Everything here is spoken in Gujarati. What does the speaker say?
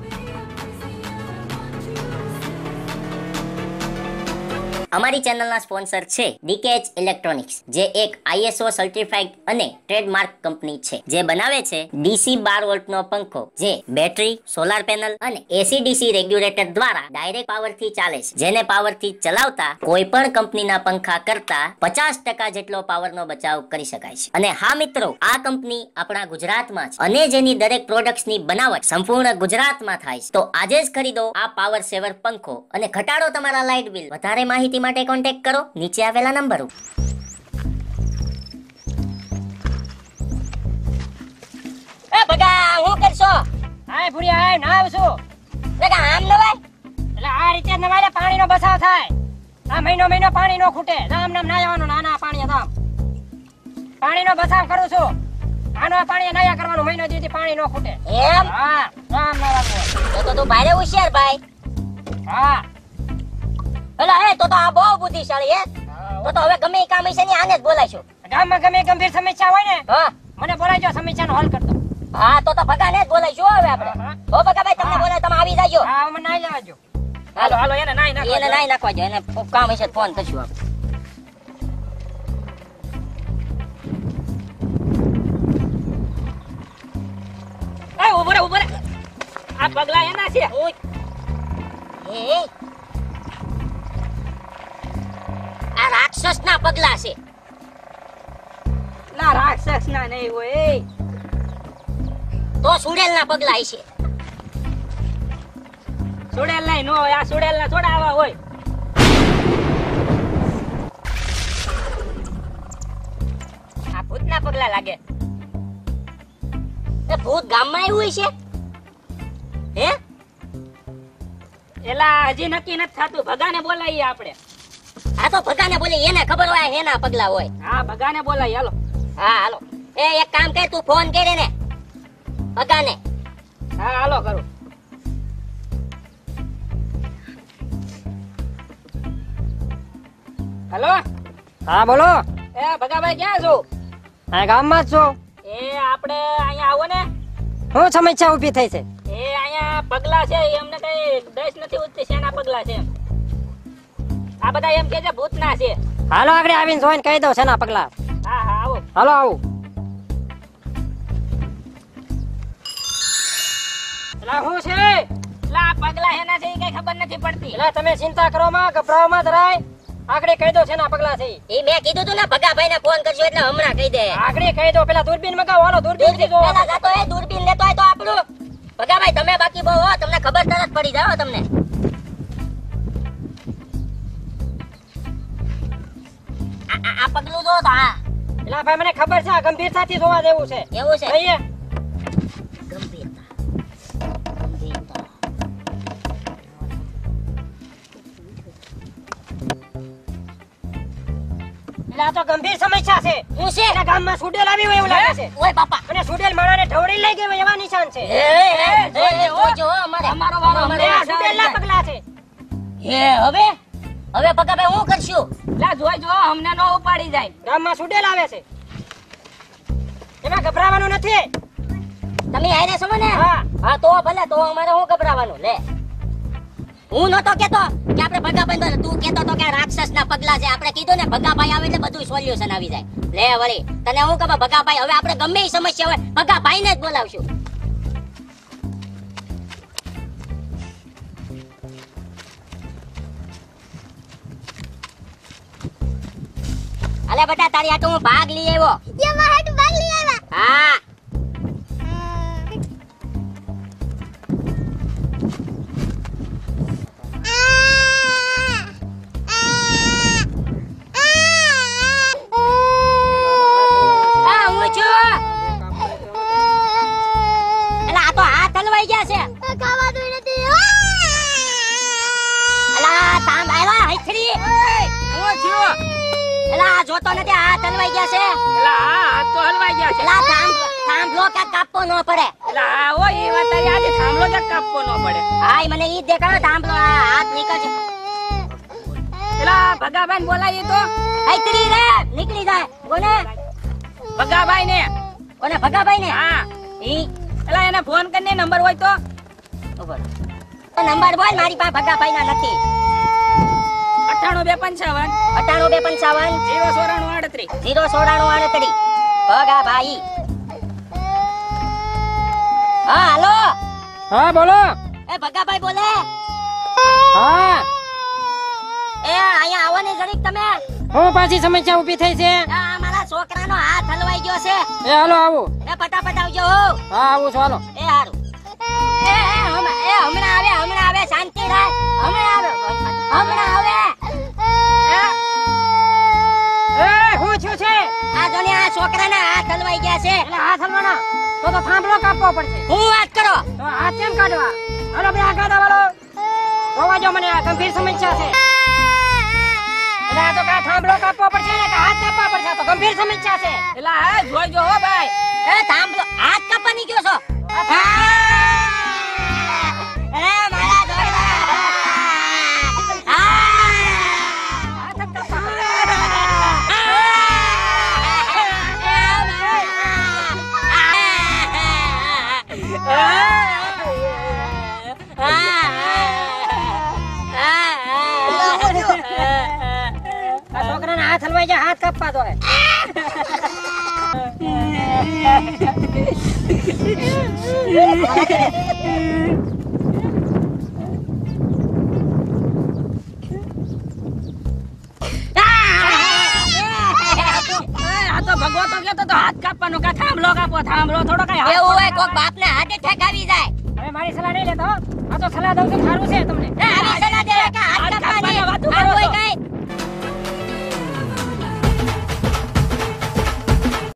be a અમારી ચેનલના સ્પોન્સર છે ડીકેએચ ઇલેક્ટ્રોનિક્સ, જે એક આઈએસઓ સર્ટિફાઈડ અને ટ્રેડમાર્ક કંપની છે. જે બનાવે છે ડીસી બાર વોલ્ટનો પંખો, જે બેટરી સોલાર પેનલ અને એસી ડીસી રેગ્યુલેટર દ્વારા ડાયરેક્ટ પાવરથી ચાલે છે. જેને પાવરથી ચલાવતા કોઈ પણ કંપનીના પંખા કરતા પચાસ ટકા જેટલો પાવરનો બચાવ કરી શકાય છે. અને હા મિત્રો, આ કંપની આપણા ગુજરાતમાં છે અને જેની દરેક પ્રોડક્ટ્સની બનાવટ સંપૂર્ણ ગુજરાતમાં થાય છે. તો આજે જ ખરીદો આ પાવર સેવર પંખો અને ઘટાડો તમારા લાઇટ બિલ વધારે માહિતી માટે કોન્ટેક્ટ કરો. નીચે આવેલા નંબર. ઉપર એ હું કરશો? હાય ભુરિયા હાય નાવ છું? ભગા આમ નવાય એટલે આ રીતે નવાલે પાણીનો બસાવ થાય. આ મહિનો મહિનો પાણી નો ખૂટે. રામ નામ ના નાના પાણી ધામ પાણીનો બચાવ કરું છું. આનો પાણી નાયા કરવાનું મહિનો દીધી પાણી નો ખૂટે. એમ? હા રામ તો તું ભારે હોશિયાર ભાઈ. હા. એટલે હે તો તો આ બહુ બુદ્ધિશાળી હે. તો તો હવે ગમે એ કામ હશે ને આને જ બોલાઈશું ગામમાં ગમે ગંભીર સમસ્યા હોય ને હા. મને બોલાવજો સમસ્યાનો હલ કરતો. હા તો તો ભગા ને જ બોલાઈશું હવે આપણે. ઓ ભગા ભાઈ તમને બોલાય તમે આવી જાજો. હા મને નાઈ જવાજો હાલો હાલો એને નાઈ નાખો એને નાઈ નાખવા જો એને કામ હશે ફોન કરશું આપણે. એ ઊભો રે ઊભો રે આ પગલા એના છે. ઓય. એ આ રાક્ષસના પગલા છે. ના રાક્ષસ ના નહીં હોય તો સુડેલના પગલા છે. સુડેલ નહીં નો હોય આ સુડેલ ના થોડા આવા હોય. આ ભૂતના પગલા લાગે. એ ભૂત ગામમાં આવ્યું છે? હે? એલા હજી નક્કી નથી થતું. ભગાને બોલાવીએ આપણે. આ તો ભગાને બોલી એને ખબર હોય એના પગલા હોય. હા ભગાને બોલાય હાલો. હા હાલો. એ એક કામ કર તું ફોન કરી ને ભગાને. હા હાલો કરું. હેલો? હા બોલો. એ ભગાભાઈ ક્યાં છો? હા ગામમાં જ છો. એ આપણે અહીંયા આવો ને. શું સમસ્યા ઊભી થઈ છે. એ અહીંયા પગલા છે એ અમને કઈ દસ નથી ઉઠતી શેના પગલા છે? એમ? આ બધા એમ કે છે ભૂતના છે. હાલો આગળ આવીને જોઈને કહી દઉં શેના પગલા. હા હા આવો. હાલો આવો. એલા હું છે? એલા પગલા હેના છે કઈ ખબર નથી પડતી. એલા તમે ચિંતા કરો માં ગભરાવો માં જરાય. આગળ કહી દો શેના પગલા છે. એ મેં કીધું તું ને ભગાભાઈ ને ફોન કરજો એટલે હમણાં કહી દે. આગળ કહી દો પેલા દૂરબીન મગાવો. હાલો દૂરબીનથી પેલા જાતો એ દૂરબીન લેતો હોય તો આપણું. ભગાભાઈ તમે બાકી બહુ હો તમને ખબર તરત પડી જાવ તમને. આ- આ- આ પગલું જો તો હા. ભાઈ મને ખબર છે આ ગંભીરતાથી જોવા જેવું છે. એવું છે? ગંભીરતા. ગંભીરતા તો ગંભીર સમસ્યા છે. હું છે? એના ગામમાં સુડેલ આવી હોય એવું લાગે છે. ઓય બાપા. અને સુડેલ માણાને ઢવડી લઈ ગઈ એવા નિશાન છે. એ એ જોઈ જોજો અમારો. વારો અમારે અમારે સુડેલના પગલા છે. એ હવે? હવે ભગાભાઈ હું કરશું? લા જોઈ જો અમને નો ઉપાડી જાય. ગામમાં સુડેલ આવે છે. એમાં ગભરાવાનું નથી. તમે આઈને છો ને હા. હા તો ભલે તો અમારે શું ગભરાવાનું? લે. હું નતો કેતો કે આપણે ભગાભાઈ તું કેતો તો કે રાક્ષસ ના પગલા છે આપણે કીધું ને ભગાભાઈ આવે એટલે બધું સોલ્યુશન આવી જાય. લે વળી તને હું ખબર ભગાભાઈ હવે આપણે ગમે એ સમસ્યા હોય ભગાભાઈ ને જ બોલાવશું. અલે બેટા તારી હાટુ હું ભાગ લઈ આવ્યો. હા હા. એલા આ જોતો નથી હાથ હલવાઈ ગયા છે. એલા આ હાથ તો હલવાઈ ગયા છે. એલા થાંભ થાંભલો કે કાપવો ન પડે. એલા હો એ વાત તારી આજે થાંભલો કે કાપવો ન પડે. હાય મને ઈ દેખાડો થાંભલો આ હાથ નીકળશે એલા ભગાભાઈ બોલાય તો. હૈથરી રે નીકળી જાય. કોને ભગાભાઈ ને કોને ભગાભાઈ ને હા. ઈ? એલા એને ફોન કરીને નંબર હોય તો. નંબર બોલ મારી પાસે ભગાભાઈ ના નથી. અઠ્ઠાણું બે પંચાવન. અઠાણું બે પંચાવન. જીરો સોળાણું આડત્રીસ. જીરો સોળાણું આડત્રીસ. ભગા ભાઈ હા હાલો. હા બોલો. એ ભગાભાઈ બોલે. હા. એ અહીંયા આવો ને જરીક તમે. હું પાછી સમસ્યા ઊભી થઈ છે. આ મારા છોકરાનો હાથ હલવાઈ ગયો છે. એ હાલો આવો. એ ફટાફટ આવજો હો. હા આવું છું હાલો. એ હારું. એ એ એ હમણાં આવે હમણાં આવે શાંતિ રાખ. હમણાં આવે હમણાં આવે. હું છું છે? આ જો ને આ છોકરાના હાથ હલવાઈ ગયા છે. એટલે હાથ હલવાના? તો તો થાંભલો કાપવો પડશે. હું વાત કરો? તો હાથ કેમ કાઢવા? હાલો બે આ કાઢા વાળો. મને આ ગંભીર સમસ્યા છે. એટલે આ તો કા થાંભલો કાપવો પડશે ને કે હાથ કાપવા પડશે તો ગંભીર સમસ્યા છે. એટલે હા જોઈજો હો ભાઈ. એ થાંભલો હાથ કાપવાની ગયો છો. છોકરાના હાથ હલવાઈ જાય હાથ કાપવા તો ભગવો તો કહેતો તો હાથ કાપવાનો કા થાંભલો કાપો થાંભલો થોડો કઈ એવું હોય કોક બાપને જાય. હવે મારી સલાહ નહીં લેતો. આ તો સલાહ દઉં છું સારું છે તમને. આવી સલાહ દે કે હાથ હાથ કાપવાની. કાપવાની કરો કોઈ કઈ.